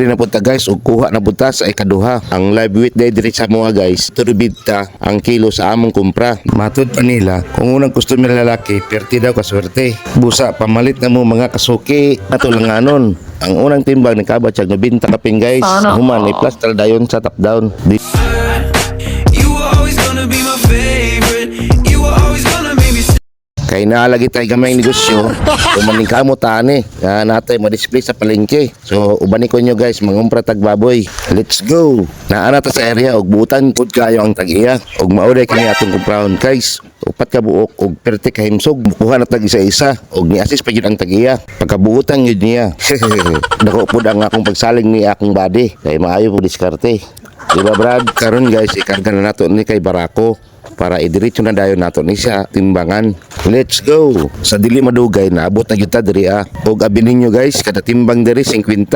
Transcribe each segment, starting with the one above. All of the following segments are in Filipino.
Di na punta guys, ug kuha na punta sa ikaduha. Ang live weight day diri sa mga guys, turbidta ang kilo sa among kumpra. Matod pa nila, kung unang customer lalaki, perti daw kaswerte. Busa, pamalit na mo mga kasuki, ato lang anon. Ang unang timbang ni Kabat siya, nabinta kapin guys. Human, ni plaster dayon sa top down. Di You were always gonna be my favorite. You were always gonna. Kay naalagi tayo gamay negosyo, umaning kamo tani, nga natay ma-display sa palengke. So, ubani ko nyo guys, mangumpra tag baboy. Let's go! Naana ta sa area, og buutan pud kayo ang tag-iya. Og mauday kini atong kumprahon guys. Upat ka buok, og perte ka himsog, bukuha na tag isa-isa, og ni-assist pa yun ang tag-iya. Pagkabuutan yun niya. Dako pud ang akong pagsaling ni akong body, kay maayo po diskarte. Diba Brad? Karon guys, ikarga na nato ni kay Barako para idiretso na dayon nato ni siya timbangan. Let's go. Sa dili madugay naabot na gyud diri ah. Og abi ninyo guys, kada timbang diri 50.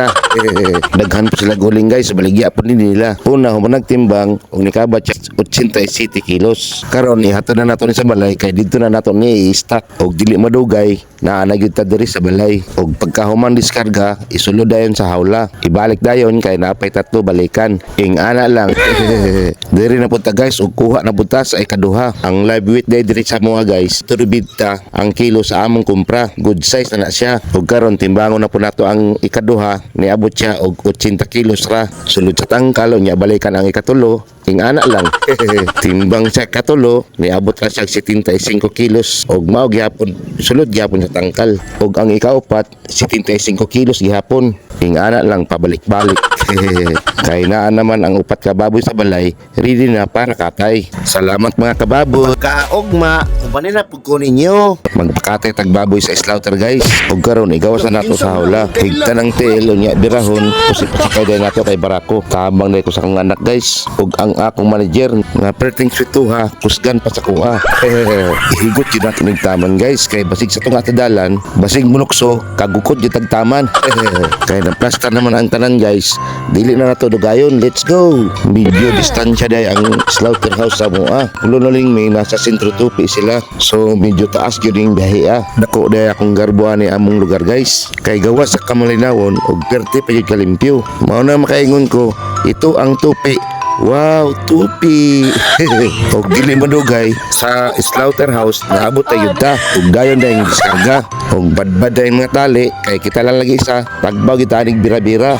Daghan po sila guling guys, baligya po ni nila. Una human nagtimbang og nikabat siya 87 kilos. Karon ihatod na nato ni sa balay kay dito na nato ni i-stock og dili madugay na gyud diri sa balay. Og pagkahuman diskarga, isulod dayon sa hawla. Ibalik dayon kay napay tatlo balikan. Ing ana lang. diri na punta guys, og kuha na punta sa ikaduha. Ang live weight day diri sa mga guys, turbidta ang kilo sa among kumpra. Good size na na siya. Og karon timbangon na po nato ang ikaduha, niabot siya og 80 kilos ra. Sulod sa tangkalo niya balikan ang ikatulo, ing ana lang. Timbang sa katulo, niabot ra siya 75 kilos og mao gihapon. Sulod gihapon sa tangkal. Og ang ikaupat, 75 kilos gihapon. Ing ana lang pabalik-balik. Kay naa naman ang upat ka baboy sa balay, ready na para katay. Salamat mga kababoy. Kaogma, uban na pud ko ninyo. Magpakatay tag baboy sa slaughter guys. Og karon igawas na nato sa hawla. Higta ng tail unya birahon, pusi-pusi kay nato kay Barako. Tabang na ko sa akong anak guys. Og ang akong manager nga perting swituha, kusgan pa sa kuha. Ihigot yun natin ng taman guys. Kay basig sa tunga tadalan, basig munukso, kagukod yung tagtaman. kay na plaster naman ang tanan guys. Dili na nato dugayon. Let's go. Medyo distansya day ang slaughterhouse sa mua. Pulo na ling may nasa sentro tupi sila. So medyo taas yun yung biyahe ah. Dako day akong garbuan ni among lugar guys. Kay gawa sa kamalinawon og perte pa yung kalimpyo. Mao na makaingon ko, ito ang tupi Wow, tupi. og dili madugay sa slaughterhouse naabot tayo ta. Ug dayon na yung diskarga. Og badbad na yung mga tali kay kita lang lagi sa tagbaw kita aning bira-bira.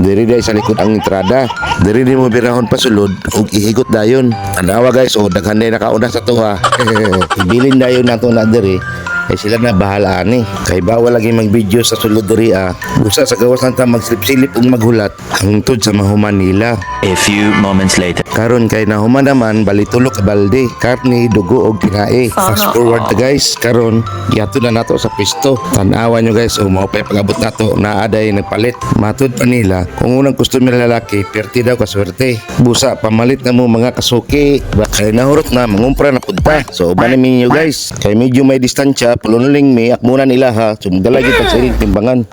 Diri day sa likod ang entrada. Diri di mo birahon pa sulod ug ihigot dayon. Tanawa guys, oh daghan na nakauna sa tuwa. Ibilin dayon nato na diri ay sila na bahala ani. Kay bawal lagi mag-video sa sulod diri ah. Busa sa gawas lang ta magsilip-silip ug maghulat hangtod sa mahuman nila. A few moments later. Karon kay nahuman naman balitulok ka balde, karne, dugo og pinae. Fast forward ta guys, karon giato na nato sa pisto. Tan-awa nyo guys, o mao pay pag-abot nato na aday nagpalit. Matud pa nila, kung unang customer lalaki, perti daw kaswerte. Busa pamalit na mo mga kasuki. Kay nahurot na mangumpra na punta. So uban ninyo guys, kay medyo may distansya, pulunuling mi akmunan nila ha. Sumdala gyud siring timbangan.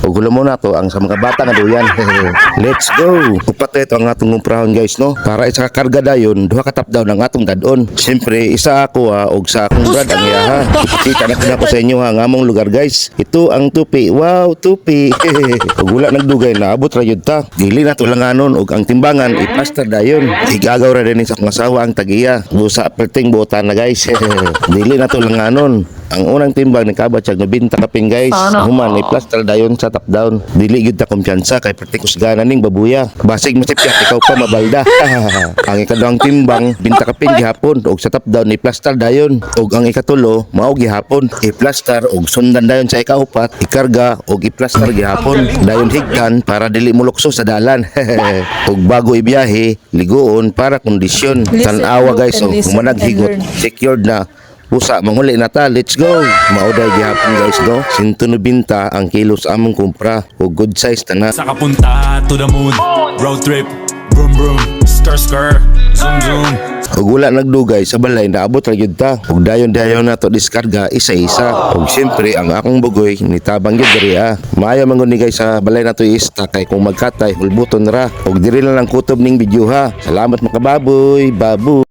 O gulo mo na to ang sa mga bata nga duyan. Let's go. Upat ito ang atong umprahon guys no. Para isa ka karga dayon, duha ka top down ang atong dadon. Siyempre isa ako ha og sa akong brad ang iya ha. Kita na ko sa inyo ha ang among lugar guys. Ito ang tupi. Wow, tupi. og wala nagdugay na abot ra yun ta. Dili na to langanon og ang timbangan iplaster dayon. Igagaw ra din sa akong asawa ang tagiya. Busa perting buotan na guys. Dili na to langanon. Ang unang timbang ni Kabat siya nabinta kapin guys. Human ni plaster dayon sa top down. Dili gyud ta kumpiyansa kay perti kusgana ning babuya. Basig masipyat ikaw pa mabalda. ang ikaduhang timbang binta kapin gihapon og sa top down ni plaster dayon. Og ang ikatulo mao gihapon. I-plaster og sundan dayon sa ikaupat, ikarga og i-plaster gihapon. Dayon higtan para dili mulukso sa dalan. og bago ibiyahe, ligoon para kondisyon. Tan-awa guys, oh, humanag higot, secured na. Pusa, manghuli na ta. Let's go. Mauday gihapon guys, no? Sinto binta ang kilos among kumpra. O good size ta na. Sa kapunta to the moon Road trip Vroom vroom Skr skr Zoom zoom Ug wala nagdugay sa balay naabot ra gyud ta. Ug dayon-dayon nato diskarga isa-isa. Ug siyempre ang akong bugoy nitabang gyud diri ah. Maayo man ni guys sa balay nato ista kay kung magkatay hulbuton ra. Ug diri na lang kutob ning video ha. Salamat mga kababoy. Babu.